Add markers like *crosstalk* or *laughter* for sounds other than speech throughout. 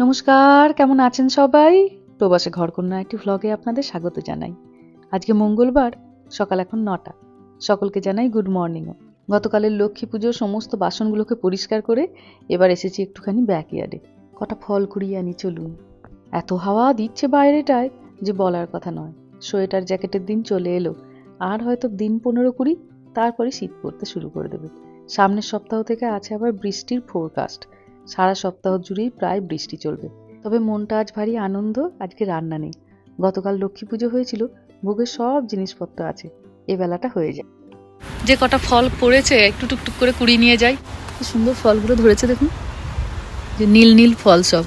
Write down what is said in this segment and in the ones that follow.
নমস্কার, কেমন আছেন সবাই? প্রবাসে ঘরকন্যা একটি ভ্লগে আপনাদের স্বাগত জানাই। আজকে মঙ্গলবার, সকাল এখন নটা। সকলকে জানাই গুড মর্নিংও গতকালের লক্ষ্মী পুজোর সমস্ত বাসনগুলোকে পরিষ্কার করে এবার এসেছি একটুখানি ব্যাকইয়ার্ডে কটা ফল কুড়িয়ে আনি, চলুন। এত হাওয়া দিচ্ছে বাইরেটায় যে বলার কথা নয়। সোয়েটার জ্যাকেটের দিন চলে এলো। আর হয়তো দিন পনেরো কুড়ি, তারপরে শীত পড়তে শুরু করে দেবে। সামনের সপ্তাহ থেকে আছে আবার বৃষ্টির ফোরকাস্ট সারা সপ্তাহ জুড়েই প্রায় বৃষ্টি চলবে। তবে মনটা আজ ভারী আনন্দ আজকে রান্না নেই। গতকাল লক্ষ্মী পুজো হয়েছিল ভোগের সব জিনিসপত্র আছে। এ বেলাটা হয়ে যায়। যে কটা ফল পড়েছে একটু টুকটুক করে কুড়িয়ে নিয়ে যাই। কি সুন্দর ফলগুলো ধরেছে দেখুন। যে নীল নীল ফল সব।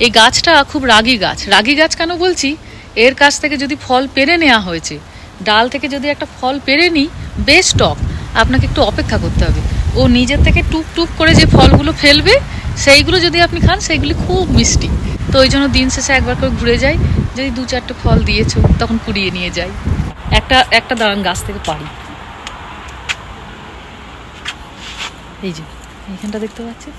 এই গাছটা খুব রাগী গাছ। রাগী গাছ কেন বলছি? এর কাছ থেকে যদি ফল পেরে নেওয়া হয়েছে ডাল থেকে যদি একটা ফল পেরে নিই বেশ টক। আপনাকে একটু অপেক্ষা করতে হবে। ও নিজের থেকে টুপ টুপ করে যে ফলগুলো ফেলবে, সেইগুলো যদি আপনি খান, সেইগুলি খুব মিষ্টি। তো ওই জন্য দিন শেষে একবার করে ঘুরে যাই, যদি দু চারটে ফল দিয়েছ, তখন কুড়িয়ে নিয়ে যাই। একটা একটা দাঁড়ান গাছ থেকে পারি। এই যে, এইখানটা দেখতে পাচ্ছেন?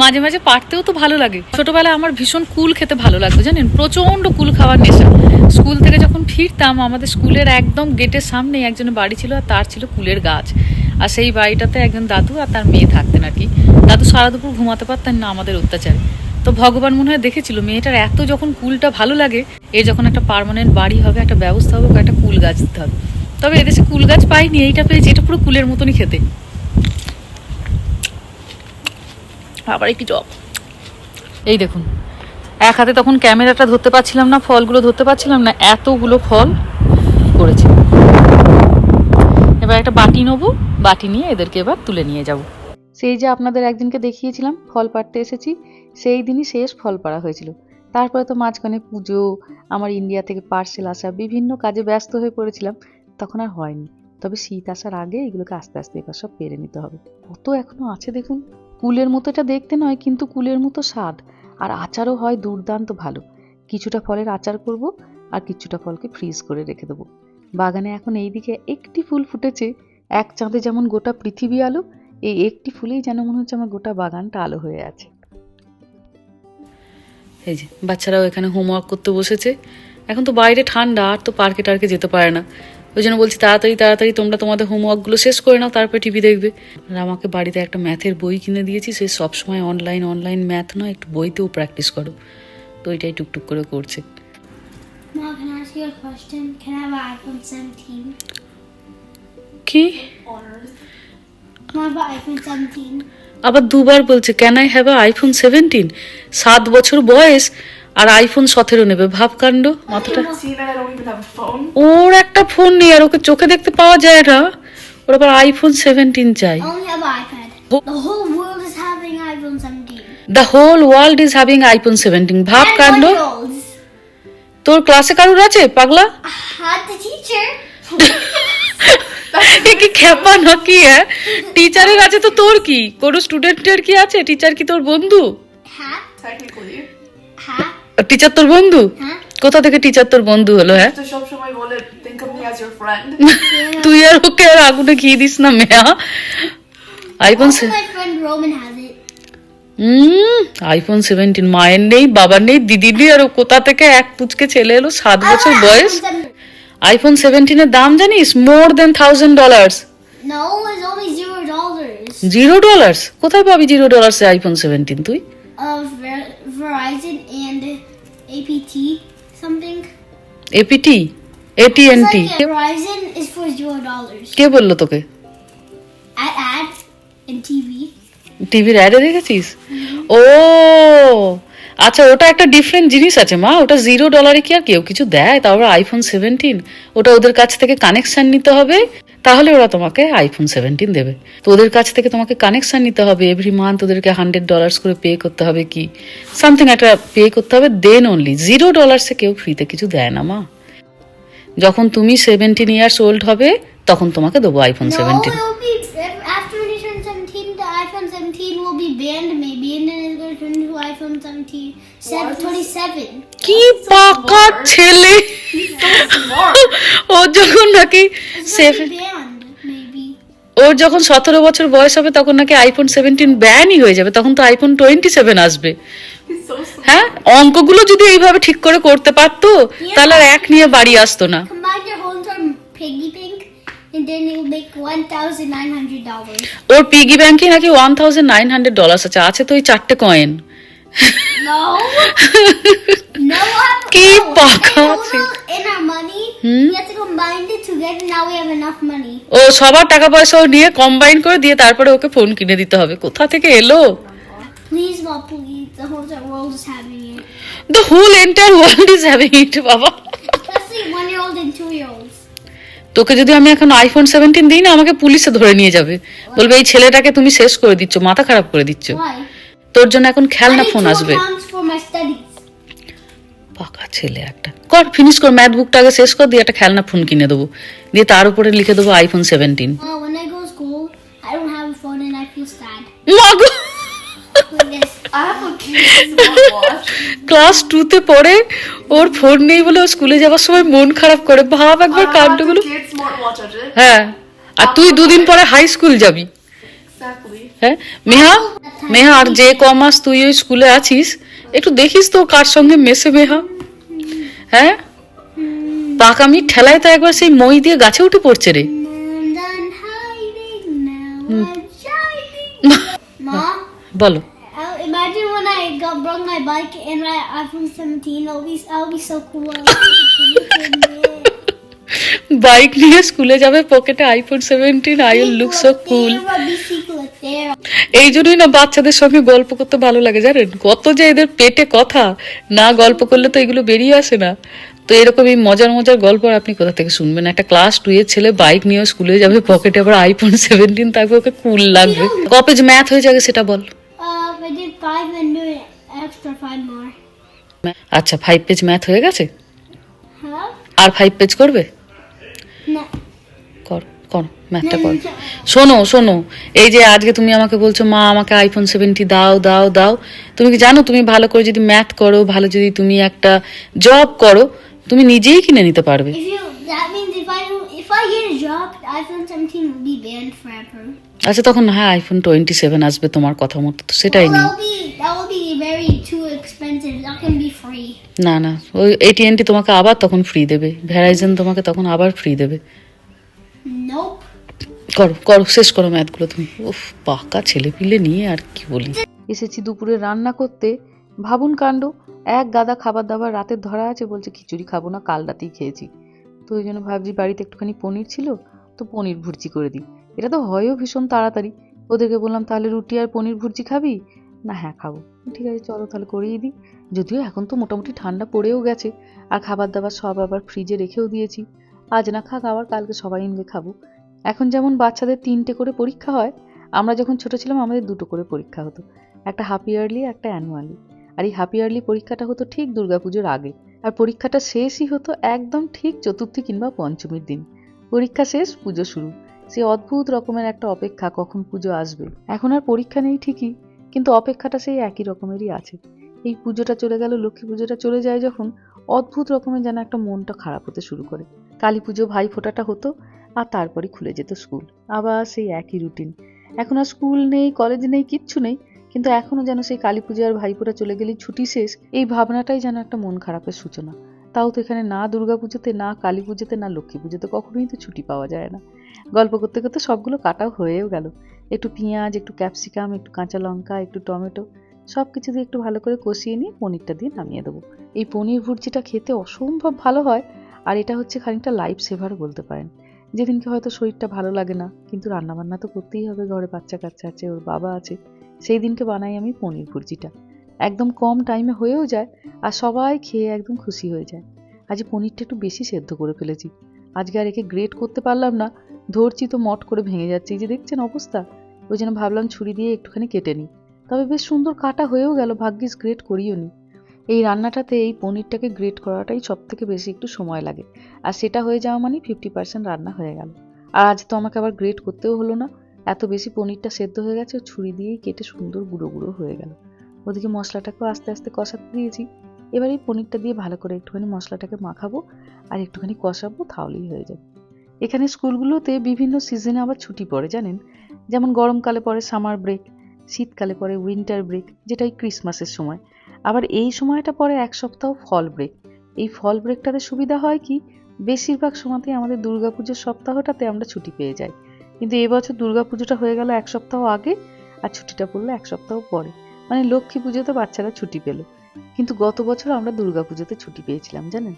মাঝে মাঝে পারতেও তো ভালো লাগে। ছোটবেলায় আমার ভীষণ কুল খেতে ভালো লাগতো, জানেন? প্রচণ্ড কুল খাওয়ার নেশা। স্কুল থেকে যখন ফিরতাম, আমাদের স্কুলের একদম গেটের সামনে একজনের বাড়ি ছিল আর তার ছিল কুলের গাছ। আর সেই বাড়িটাতে একজন দাদু আর তার মেয়ে থাকতেন আর কি। দাদু সারা দুপুর ঘুমাতে পারতেন না আমাদের অত্যাচারে। তো ভগবান মনে হয় দেখেছিল, মেয়েটার এত যখন কুলটা ভালো লাগে, এ যখন একটা পারমানেন্ট বাড়ি হবে, একটা ব্যবস্থা হবে, একটা কুল গাছ দিতে হবে। তবে এদেশে কুল গাছ পাইনি, এইটা পেয়েছি, এটা পুরো কুলের মতনই খেতে। আবার একটি জব। এই দেখুন এক হাতে তখন ক্যামেরাটা ধরতে পারছিলাম না ফলগুলো ধরতে পারছিলাম না এতগুলো ফল করেছে। এবার একটা বাটি নেব বাটি নিয়ে এদেরকে এবার তুলে নিয়ে যাব। সেই যে আপনাদের একদিনকে দেখিয়েছিলাম ফল পাড়তে এসেছি সেই দিনই শেষ ফল পাড়া হয়েছিল। তারপরে তো মাঝখানে পুজো আমার ইন্ডিয়া থেকে পার্সেল আসা বিভিন্ন কাজে ব্যস্ত হয়ে পড়েছিলাম তখন আর হয়নি। তবে শীত আসার আগে এগুলোকে আস্তে আস্তে এবার সব পেরে নিতে হবে। কত এখনও আছে দেখুন। কুলের মতো এটা দেখতে নয়, কিন্তু কুলের মতো স্বাদ। আর আচারও হয় দুর্দান্ত ভালো। কিছুটা ফলের আচার করব আর কিছুটা ফলকে ফ্রিজ করে রেখে দেবো। বাগানে এখন এইদিকে একটি ফুল ফুটেছে, এক চাঁদে যেমন গোটা পৃথিবী আলো, এই একটি ফুলেই যেন মনে হচ্ছে আমার গোটা বাগানটা আলো হয়ে আছে। এই যে, বাচ্চারাও এখানে হোমওয়ার্ক করতে বসেছে। এখন তো বাইরে ঠান্ডা, আর তো পার্কে টার্কে যেতে পারে না। ওই জন্য বলছি তাড়াতাড়ি তাড়াতাড়ি তোমরা তোমাদের হোমওয়ার্কগুলো শেষ করে নাও তারপরে টিভি দেখবে আর আমাকে বাড়িতে একটা ম্যাথের বই কিনে দিয়েছি সে সবসময় অনলাইন অনলাইন ম্যাথ নয় একটু বইতেও প্র্যাকটিস করো তো ওইটাই টুকটুক করে করছে Mom, can I ask you a question? Can I have an iPhone 17? কি Can I have an iPhone 17? আবার দুবার বলছে can I have iPhone seventeen সাত বছর বয়স আর আইফোন সতেরো নেবে। ভাবকাণ্ড মাথাটা? ওর একটা ফোন নেই আর ওকে চোখে দেখতে পাওয়া যায় না। ওর আবার আইফোন সেভেন্টিন চাই। I only have an iPad. The whole world is having iPhone 17. The whole world is having iPhone seventeen ভাব কাণ্ড। তোর ক্লাসে কারুর আছে পাগলা. *laughs* এ কি খেপা নাকি হ্যাঁ? টিচারের আছে তো তোর কি? কোনো স্টুডেন্টের কি আছে? টিচার কি তোর বন্ধু? Hat. টিচার তোর বন্ধু? কোথা থেকে টিচার তোর বন্ধু হলো হ্যাঁ. *laughs* তুই আর ওকে আর আগুনে ঘি দিস না মেয়া। আইফোন. হুম আইফোন সেভেন্টিন মায়ের নেই বাবার নেই দিদির নেই আর ও কোথা থেকে এক পুচকে ছেলে এলো সাত বছর বয়স? আইফোন সেভেন্টিনের দাম জানিস? More than thousand dollars. Zero dollars কোথায় পাবি জিরো ডলার্সে আইফোন সেভেন্টিন তুই? Verizon APT something. It's এটিএনটি like Verizon is for zero dollars. কে বলল তোকে? At ad and TV. টিভির অ্যাডে দেখেছিস? ও! আচ্ছা ওটা একটা ডিফারেন্ট জিনিস আছে মা। ওটা জিরো ডলারে কি আর কেউ কিছু দেয়? তারপর আইফোন সেভেন্টিন ওটা ওদের কাছ থেকে কানেকশন নিতে হবে? তাহলে ওরা তোমাকে আইফোন সেভেন্টিন দেবে। তো ওদের কাছ থেকে তোমাকে কানেকশন নিতে হবে এভরি মান্থ ওদেরকে হান্ড্রেড ডলার্স করে পে করতে হবে কি? সামথিং একটা পে করতে হবে দেন অনলি জিরো ডলার্সে কেউ ফ্রিতে কিছু দেয় না মা। যখন তুমি সেভেন্টিন ইয়ার্স ওল্ড হবে তখন তোমাকে দেবো iPhone No, seventeen it'll be after when you turn 17, the iPhone 17 will be banned maybe, and then it's going to turn into iPhone 17, seven- 27. কি পাকা ছেলে. *laughs* ও যখন নাকি সেভেন ওর যখন সতেরো বছর বয়স হবে তখন নাকি আইফোন সেভেন্টিন ব্যানই হয়ে যাবে। তখন তো আইফোন টোয়েন্টি সেভেন আসবে. হ্যাঁ? অঙ্কগুলো যদি এইভাবে ঠিক করে করতে পারতো তাহলে আর এক নিয়ে বাড়ি আসতো না. ওর পিগি ব্যাংকে নাকি one thousand nine hundred dollar আছে। আছে তো ওই চারটে কয়েন *laughs* Noah, he ও সবার টাকা পয়সা নিয়ে কম্বাইন করে দিয়ে তারপরে ওকে ফোন কিনে দিতে হবে। কোথা থেকে এলো? বাবা। তোকে যদি আমি এখন আইফোন সেভেন্টিন দিই না আমাকে পুলিশে ধরে নিয়ে যাবে। বলবে এই ছেলেটাকে তুমি শেষ করে দিচ্ছ মাথা খারাপ করে দিচ্ছ। তোর জন্য এখন খেলনা ফোন আসবে। পাকা ছেলে একটা। কর ফিনিশ কর ম্যাথ বুকটা আগে শেষ কর দিয়ে একটা খেলনা ফোন কিনে দেবো। দিয়ে তার উপরে লিখে দেবো আইফোন সেভেন্টিন. ক্লাস টুতে পড়ে ওর ফোন নেই বলে ও স্কুলে যাওয়ার সময় মন খারাপ করে। ভাব একবার কাণ্ডগুলো. হ্যাঁ। আর তুই দুদিন পরে হাই স্কুল যাবি. হ্যাঁ? মেহা মেহা আর যে ক মাস তুই ওই স্কুলে আছিস একটু দেখিস তো কার সঙ্গে মেশে মেহা হ্যাঁ পাকামি ঠেলায় তো একবার সেই মই দিয়ে গাছে উঠে পড়ছে রে বলো imagine when I got brought my bike and I iPhone 17. I'll be, I'll be so cool. Bike নিয়ে স্কুলে যাবে পকেটে iPhone seventeen I will look so cool. এই জন্যই না বাচ্চাদের সঙ্গে গল্প করতে ভালো লাগে জানেন? কত যে এদের পেটে কথা না গল্প করলে তো এগুলো বেরিয়ে আসে না। তো এরকম এই মজার মজার গল্প আর আপনি কোথা থেকে শুনবেন? একটা ক্লাস টু এর ছেলে বাইক নিয়ে স্কুলে যাবে পকেটে আবার আইফোন সেভেন্টিন থাকবে ওকে কুল লাগবে। কপেজ ম্যাথ হয়ে যাবে সেটা বল। Uh. আচ্ছা ফাইভ পেজ ম্যাথ হয়ে গেছে? আর ফাইভ পেজ করবে. কর কর ম্যাথটা কর। শোনো শোনো এই যে আজকে তুমি আমাকে বলছো মা আমাকে আইফোন সেভেন্টি দাও দাও দাও। তুমি কি জানো তুমি ভালো করে যদি ম্যাথ করো ভালো যদি তুমি একটা জব করো তুমি নিজেই কিনে নিতে পারবে। If I get a job, iPhone 17 will be banned forever. আচ্ছা তখন হ্যাঁ আইফোন টোয়েন্টি সেভেন আসবে তোমার কথা মতো তো সেটাই নেই. না না ওই এটিএনটি তোমাকে আবার তখন ফ্রি দেবে ভ্যারাইজেন তোমাকে তখন আবার ফ্রি দেবে. করো করো শেষ করো ম্যাথগুলো তুমি। উফ পাকা ছেলে পিলে নিয়ে আর কি বলি। এসেছি দুপুরে রান্না করতে ভাবুন কাণ্ড এক গাদা খাবার দাবার রাতের ধরা আছে বলছে খিচুড়ি খাব না কাল রাতেই খেয়েছি। তো ওই জন্য ভাবছি বাড়িতে একটুখানি পনির ছিল তো পনির ভুর্জি করে দিই। এটা তো হয়ও ভীষণ তাড়াতাড়ি। ওদেরকে বললাম, তাহলে রুটি আর পনির ভুর্জি খাবি? না হ্যাঁ খাব। ঠিক আছে, চলো তাহলে করেই দিই। যদিও এখন তো মোটামুটি ঠান্ডা পড়েও গেছে, আর খাবার দাবার সব আবার ফ্রিজে রেখেও দিয়েছি। আজ না খাক, আবার কালকে সবাই মিলে খাব। এখন যেমন বাচ্চাদের তিনটে করে পরীক্ষা হয়, আমরা যখন ছোট ছিলাম আমাদের দুটো করে পরীক্ষা হতো, একটা হাফ ইয়ারলি, একটা অ্যানুয়ালি। আর এই হাফ ইয়ারলি পরীক্ষাটা হতো ঠিক দুর্গাপুজোর আগে। আর পরীক্ষাটা শেষই হতো একদম ঠিক চতুর্থী কিংবা পঞ্চমীর দিন। পরীক্ষা শেষ, পুজো শুরু। সে অদ্ভুত রকমের একটা অপেক্ষা কখন পুজো আসবে। এখন আর পরীক্ষা নেই ঠিকই, কিন্তু অপেক্ষাটা সেই একই রকমেরই আছে। এই পুজোটা চলে গেল, লক্ষ্মী পুজোটা চলে যায় যখন অদ্ভুত রকমের যেন একটা মনটা খারাপ হতে শুরু করে। কালী পুজো ভাই ফোঁটাটা হতো আর তারপরে খুলে যেত স্কুল। আবার সেই একই রুটিন। এখন আর স্কুল নেই, কলেজ নেই, কিচ্ছু নেই, কিন্তু এখনও যেন সেই কালী পুজো আর ভাইফোঁটা চলে গেলেই ছুটি শেষ, এই ভাবনাটাই যেন একটা মন খারাপের সূচনা। তাও তো এখানে না দুর্গা পুজোতে, না কালী পুজোতে, না লক্ষ্মী পুজোতে কখনোই তো ছুটি পাওয়া যায় না। গল্প করতে করতে সবগুলো কাটাও হয়েও গেল। একটু পেঁয়াজ, একটু ক্যাপসিকাম, একটু কাঁচা লঙ্কা, একটু টমেটো সব কিছু দিয়ে একটু ভালো করে কষিয়ে নিয়ে পনিরটা দিয়ে নামিয়ে দেবো। এই পনির ভুর্জিটা খেতে অসম্ভব ভালো হয়, আর এটা হচ্ছে খানিকটা লাইফ সেভার বলতে পারেন। যেদিনকে হয়তো শরীরটা ভালো লাগে না, কিন্তু রান্নাবান্না তো করতেই হবে, ঘরে বাচ্চা কাচ্চা আছে, ওর বাবা আছে, সেই দিনকে বানাই আমি পনির ভুর্জিটা। একদম কম টাইমে হয়েও যায় আর সবাই খেয়ে একদম খুশি হয়ে যায়। আজ পনিরটা একটু বেশি সেদ্ধ করে ফেলেছি। আজকে আর একে গ্রেট করতে পারলাম না। ধরছি তো মট করে ভেঙে যাচ্ছে। এই যে দেখছেন অবস্থা? ওই জন্য ভাবলাম ছুরি দিয়ে একটুখানি কেটে নিই। তবে বেশ সুন্দর কাটা হয়েও গেল। ভাগ্যিস গ্রেট করিও নি। এই রান্নাটাতে এই পনিরটাকে গ্রেট করাটাই সব থেকে বেশি একটু সময় লাগে। আর সেটা হয়ে যাওয়া মানে ফিফটি পার্সেন্ট রান্না হয়ে গেল। আর আজ তো আমাকে আবার গ্রেট করতেও হলো না। এত বেশি পনিরটা সেদ্ধ হয়ে গেছে, ছুরি দিয়েই কেটে সুন্দর গুঁড়ো গুঁড়ো হয়ে গেল। ওদিকে মশলাটাকেও আস্তে আস্তে কষাতে দিয়েছি। এবার এই পনিরটা দিয়ে ভালো করে একটুখানি মশলাটাকে মাখাবো আর একটুখানি কষাবো, তাহলেই হয়ে যাবে। এখানে স্কুলগুলোতে বিভিন্ন সিজনে আবার ছুটি পড়ে, জানেন? যেমন গরমকালে পড়ে সামার ব্রেক শীতকালে পড়ে উইন্টার ব্রেক যেটা এই ক্রিসমাসের সময়। আবার এই সময়টা পরে এক সপ্তাহ ফল ব্রেক এই ফল ব্রেকটাতে সুবিধা হয় কি? বেশিরভাগ সময়তেই আমাদের দুর্গাপুজোর সপ্তাহটাতে আমরা ছুটি পেয়ে যাই। কিন্তু এবছর দুর্গাপুজোটা হয়ে গেল এক সপ্তাহ আগে, আর ছুটিটা পড়ল এক সপ্তাহ পরে। মানে লক্ষ্মী পুজোতে বাচ্চারা ছুটি পেল। কিন্তু গত বছর আমরা দুর্গা পুজোতে ছুটি পেয়েছিলাম, জানেন?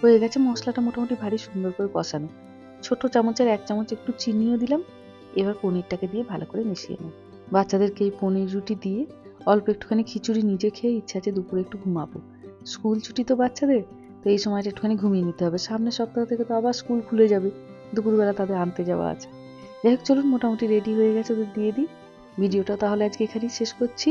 হয়ে গেছে মশলাটা মোটামুটি ভারী সুন্দর করে কষানো। ছোট চামচের এক চামচ একটু চিনিও দিলাম। এবার পনিরটাকে দিয়ে ভালো করে মিশিয়ে নিই বাচ্চাদেরকে এই পনির রুটি দিয়ে অল্প একটুখানি খিচুড়ি নিজে খেয়ে ইচ্ছা আছে দুপুরে একটু ঘুমাবো। স্কুল ছুটি তো বাচ্চাদের, তো এই সময়টা একটুখানি ঘুমিয়ে নিতে হবে। সামনের সপ্তাহ থেকে তো আবার স্কুল খুলে যাবে। দুপুরবেলা তাদের আনতে যাওয়া আছে। যাই হোক, চলুন, মোটামুটি রেডি হয়ে গেছে ওদের দিয়ে দিই। ভিডিওটা তাহলে আজকে এখানেই শেষ করছি।